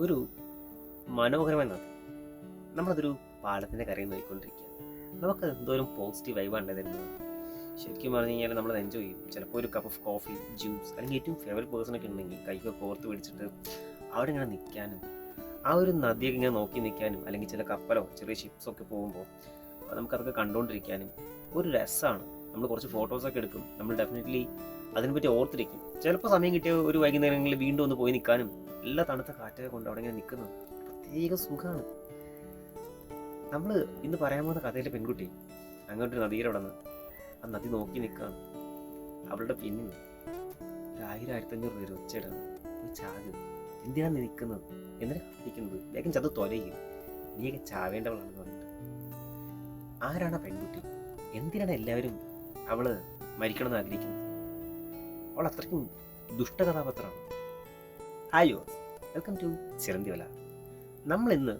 ഒരു മനോഹരമായ നദി നമ്മളതൊരു പാലത്തിന്റെ കരയിൽ നോക്കിക്കൊണ്ടിരിക്കുക നമുക്ക് എന്തോരം പോസിറ്റീവ് വൈബാണ് തരുന്നത് ശരിക്കും പറഞ്ഞു കഴിഞ്ഞാൽ നമ്മൾ എൻജോയ് ചെയ്യും. ചിലപ്പോൾ ഒരു കപ്പ് ഓഫ് കോഫി ജ്യൂസ് അല്ലെങ്കിൽ ഏറ്റവും ഫേവറേറ്റ് പേഴ്സണൊക്കെ ഉണ്ടെങ്കിൽ കൈക്ക് കോർത്ത് പിടിച്ചിട്ട് അവിടെ ഇങ്ങനെ നിൽക്കാനും ആ ഒരു നദിയൊക്കെ ഇങ്ങനെ നോക്കി നിൽക്കാനും അല്ലെങ്കിൽ ചില കപ്പലോ ചെറിയ ഷിപ്സൊക്കെ പോകുമ്പോൾ നമുക്കതൊക്കെ കണ്ടുകൊണ്ടിരിക്കാനും ഒരു രസമാണ് നമ്മൾ കുറച്ച് ഫോട്ടോസൊക്കെ എടുക്കും. നമ്മൾ ഡെഫിനറ്റ്ലി അതിനെപ്പറ്റി ഓർത്തിരിക്കും. ചിലപ്പോൾ സമയം കിട്ടിയ ഒരു വൈകുന്നേരങ്ങളിൽ വീണ്ടും ഒന്ന് പോയി നിൽക്കാനും എല്ലാ തണുത്ത കാറ്റൊക്കെ കൊണ്ട് അവിടെ ഇങ്ങനെ നിൽക്കുന്നത് പ്രത്യേക സുഖമാണ്. നമ്മൾ ഇന്ന് പറയാൻ പോകുന്ന കഥയിലെ പെൺകുട്ടി അങ്ങോട്ട് നദിയുടെ അവിടെ നിന്ന് ആ നദി നോക്കി നിൽക്കുകയാണ്. അവളുടെ പിന്നിൽ ഒരു ആയിരം ആയിരത്തഞ്ഞൂറ് പേര് ഒച്ചയിടാണ് ഒരു ചാക് എന്തിനാണ് നീ നിൽക്കുന്നത്? എന്തിനാ കാത്തിരിക്കുന്നത്? വേഗം ചത് തൊലയും. നീയൊക്കെ ചാവേണ്ടവളാണെന്ന് പറഞ്ഞിട്ട്. ആരാണ് ആ പെൺകുട്ടി? എന്തിനാണ് എല്ലാവരും അവൾ മരിക്കണമെന്ന് ആഗ്രഹിക്കുന്നത്? അവൾ അത്രയ്ക്കും ദുഷ്ടകഥാപാത്രമാണ്. ഹായ് വെൽക്കം ടു ചിരന്തിവല. നമ്മൾ ഇന്ന്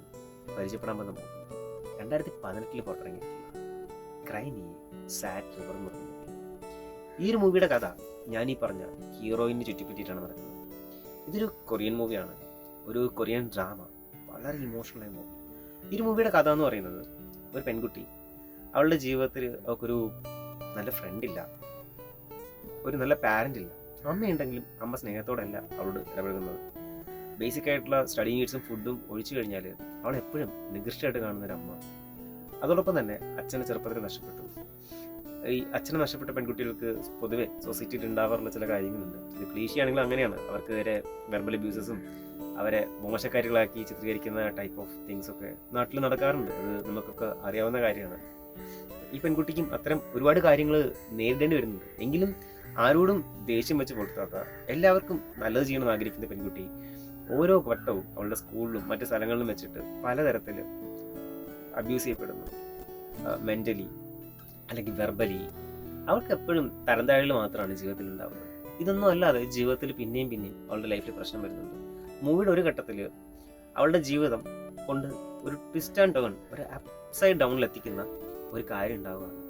പരിചയപ്പെടാൻ പോകുന്ന മൂവി രണ്ടായിരത്തി പതിനെട്ടിൽ പുറത്തിറങ്ങിയിട്ടുള്ള ക്രൈമി സാറ്റ് റിവർ എന്ന് പറഞ്ഞ ഈ ഒരു മൂവിയുടെ കഥ ഞാൻ ഈ പറഞ്ഞ ഹീറോയിനെ ചുറ്റിപ്പറ്റിയിട്ടാണ് നടക്കുന്നത്. ഇതൊരു കൊറിയൻ മൂവിയാണ്. ഒരു കൊറിയൻ ഡ്രാമ വളരെ ഇമോഷണൽ ആയ മൂവി ഈ ഒരു മൂവിയുടെ കഥ എന്ന് പറയുന്നത് ഒരു പെൺകുട്ടി അവളുടെ ജീവിതത്തിൽ അവൾക്കൊരു നല്ല ഫ്രണ്ട് ഇല്ല. ഒരു നല്ല പാരന്റ് ഇല്ല. അമ്മയുണ്ടെങ്കിലും അമ്മ സ്നേഹത്തോടെയല്ല അവളോട് ഇടപഴകുന്നത്. ബേസിക് ആയിട്ടുള്ള സ്റ്റഡി നീഡ്സും ഫുഡും ഒഴിച്ചു കഴിഞ്ഞാൽ അവൾ എപ്പോഴും നികൃഷ്ടമായിട്ട് കാണുന്ന ഒരു അമ്മ. അതോടൊപ്പം തന്നെ അച്ഛനെ ചെറുപ്പത്തിൽ നഷ്ടപ്പെട്ടു. ഈ അച്ഛനെ നഷ്ടപ്പെട്ട പെൺകുട്ടികൾക്ക് പൊതുവെ സൊസൈറ്റിയിൽ ഉണ്ടാവാറുള്ള ചില കാര്യങ്ങളുണ്ട്. ഇത് അങ്ങനെയാണ്. അവർക്ക് വരെ വെർബൽ അബ്യൂസസും അവരെ മോശക്കാരികളാക്കി ചിത്രീകരിക്കുന്ന ടൈപ്പ് ഓഫ് തിങ്സ് ഒക്കെ നാട്ടിൽ നടക്കാറുണ്ട്. അത് നമുക്കൊക്കെ അറിയാവുന്ന കാര്യമാണ്. ഈ പെൺകുട്ടിക്കും അത്തരം ഒരുപാട് കാര്യങ്ങൾ നേരിടേണ്ടി വരുന്നുണ്ട്. എങ്കിലും ആരോടും ദേഷ്യം വെച്ച് പുലർത്താത്ത എല്ലാവർക്കും നല്ലത് ചെയ്യണമെന്ന് ആഗ്രഹിക്കുന്ന പെൺകുട്ടി ഓരോ വട്ടവും അവളുടെ സ്കൂളിലും മറ്റു സ്ഥലങ്ങളിലും വെച്ചിട്ട് പലതരത്തിൽ അബ്യൂസ് ചെയ്യപ്പെടുന്നു. മെന്റലി അല്ലെങ്കിൽ വെർബലി അവൾക്ക് എപ്പോഴും തരംതാഴികൾ മാത്രമാണ് ജീവിതത്തിൽ ഉണ്ടാവുന്നത്. ഇതൊന്നും അല്ലാതെ ജീവിതത്തിൽ പിന്നെയും പിന്നെയും അവളുടെ ലൈഫിൽ പ്രശ്നം വരുന്നുണ്ട്. മൂവിയുടെ ഒരു ഘട്ടത്തിൽ അവളുടെ ജീവിതം കൊണ്ട് ഒരു ട്വിസ്റ്റ് ആൻഡ് ടേൺ ഒരു അപ്സൈഡ് ഡൗണിൽ എത്തിക്കുന്ന ഒരു കാര്യം ഉണ്ടാവുകയാണ്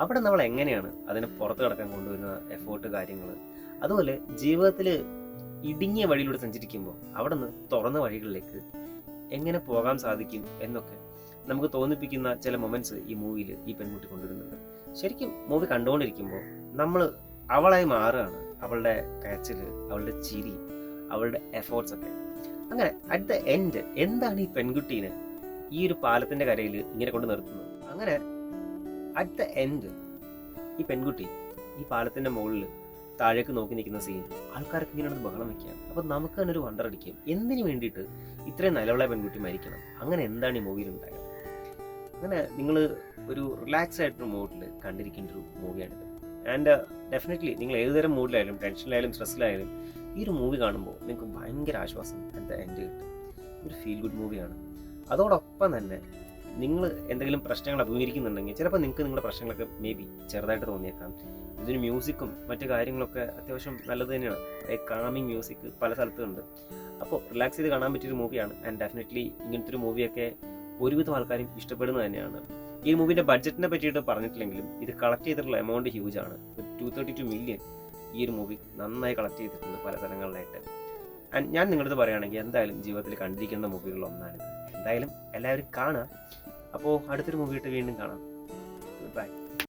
അവിടെ നമ്മൾ എങ്ങനെയാണ് അതിനെ പുറത്ത് കടക്കാൻ കൊണ്ടുവരുന്ന എഫേർട്ട് കാര്യങ്ങൾ അതുപോലെ ജീവിതത്തിൽ ഇടുങ്ങിയ വഴിയിലൂടെ സഞ്ചരിക്കുമ്പോൾ അവിടെ നിന്ന് തുറന്ന വഴികളിലേക്ക് എങ്ങനെ പോകാൻ സാധിക്കും എന്നൊക്കെ നമുക്ക് തോന്നിപ്പിക്കുന്ന ചില മൊമെന്റ്സ് ഈ മൂവിയിൽ ഈ പെൺകുട്ടി കൊണ്ടുവരുന്നുണ്ട്. ശരിക്കും മൂവി കണ്ടുകൊണ്ടിരിക്കുമ്പോൾ നമ്മൾ അവളായി മാറുകയാണ്. അവളുടെ കരച്ചിൽ അവളുടെ ചിരി അവളുടെ എഫേർട്സ് ഒക്കെ. അങ്ങനെ അറ്റ് ദ എൻഡ് എന്താണ് ഈ പെൺകുട്ടീനെ ഈ ഒരു പാലത്തിന്റെ കരയിൽ ഇങ്ങനെ കൊണ്ട് നിർത്തുന്നത്? അങ്ങനെ അറ്റ് ദ എൻഡ് ഈ പെൺകുട്ടി ഈ പാലത്തിന്റെ മുകളിൽ താഴേക്ക് നോക്കി നിൽക്കുന്ന സീൻ ആൾക്കാർക്ക് ഇങ്ങനെ ഒന്ന് ബഹളം വെക്കാം അപ്പൊ നമുക്ക് തന്നെ ഒരു വണ്ടർ അടിക്കും. എന്തിനു വേണ്ടിയിട്ട് ഇത്രയും നിലവിളെ പെൺകുട്ടി മരിക്കണം? അങ്ങനെ എന്താണ് ഈ മൂവിയിൽ ഉണ്ടായത്? അങ്ങനെ നിങ്ങൾ ഒരു റിലാക്സ് ആയിട്ടൊരു മൂഡിൽ കണ്ടിരിക്കേണ്ട ഒരു മൂവിയാണിത് ആൻഡ് ഡെഫിനറ്റ്ലി നിങ്ങൾ ഏതുതരം മൂഡിലായാലും ടെൻഷനിലായാലും സ്ട്രെസ്സിലായാലും ഈ ഒരു മൂവി കാണുമ്പോൾ നിങ്ങൾക്ക് ഭയങ്കര ആശ്വാസം അറ്റ് ദ എൻഡ് കിട്ടും. ഒരു ഫീൽ ഗുഡ് മൂവിയാണ് അതോടൊപ്പം തന്നെ നിങ്ങൾ എന്തെങ്കിലും പ്രശ്നങ്ങൾ അഭിമുഖീകരിക്കുന്നുണ്ടെങ്കിൽ ചിലപ്പോൾ നിങ്ങൾക്ക് നിങ്ങളുടെ പ്രശ്നങ്ങളൊക്കെ മേ ബി ചെറുതായിട്ട് തോന്നിയേക്കാം. ഇതിന് മ്യൂസിക്കും മറ്റു കാര്യങ്ങളൊക്കെ അത്യാവശ്യം നല്ലത് തന്നെയാണ്. കാമിങ് മ്യൂസിക് പല സ്ഥലത്തുണ്ട്. അപ്പോൾ റിലാക്സ് ചെയ്ത് കാണാൻ പറ്റിയൊരു മൂവിയാണ് ആൻഡ് ഡെഫിനറ്റ്ലി ഇങ്ങനത്തെ ഒരു മൂവിയൊക്കെ ഒരുവിധം ആൾക്കാരും ഇഷ്ടപ്പെടുന്നത് തന്നെയാണ്. ഈ മൂവിന്റെ ബഡ്ജറ്റിനെ പറ്റിയിട്ട് പറഞ്ഞിട്ടില്ലെങ്കിലും ഇത് കളക്ട് ചെയ്തിട്ടുള്ള എമൗണ്ട് ഹ്യൂജ് ആണ്. ടു തേർട്ടി ടു മില്യൺ ഈ ഒരു മൂവി നന്നായി കളക്ട് ചെയ്തിട്ടുണ്ട് പല സ്ഥലങ്ങളിലായിട്ട്. ആൻഡ് ഞാൻ നിങ്ങളത് പറയുകയാണെങ്കിൽ എന്തായാലും ജീവിതത്തിൽ കണ്ടിരിക്കേണ്ട മൂവികളിൽ ഒന്നാണ് എന്തായാലും എല്ലാവരും കാണുക. അപ്പോൾ അടുത്തൊരു മൂവി ഇട്ട് വീണ്ടും കാണാം. ബൈ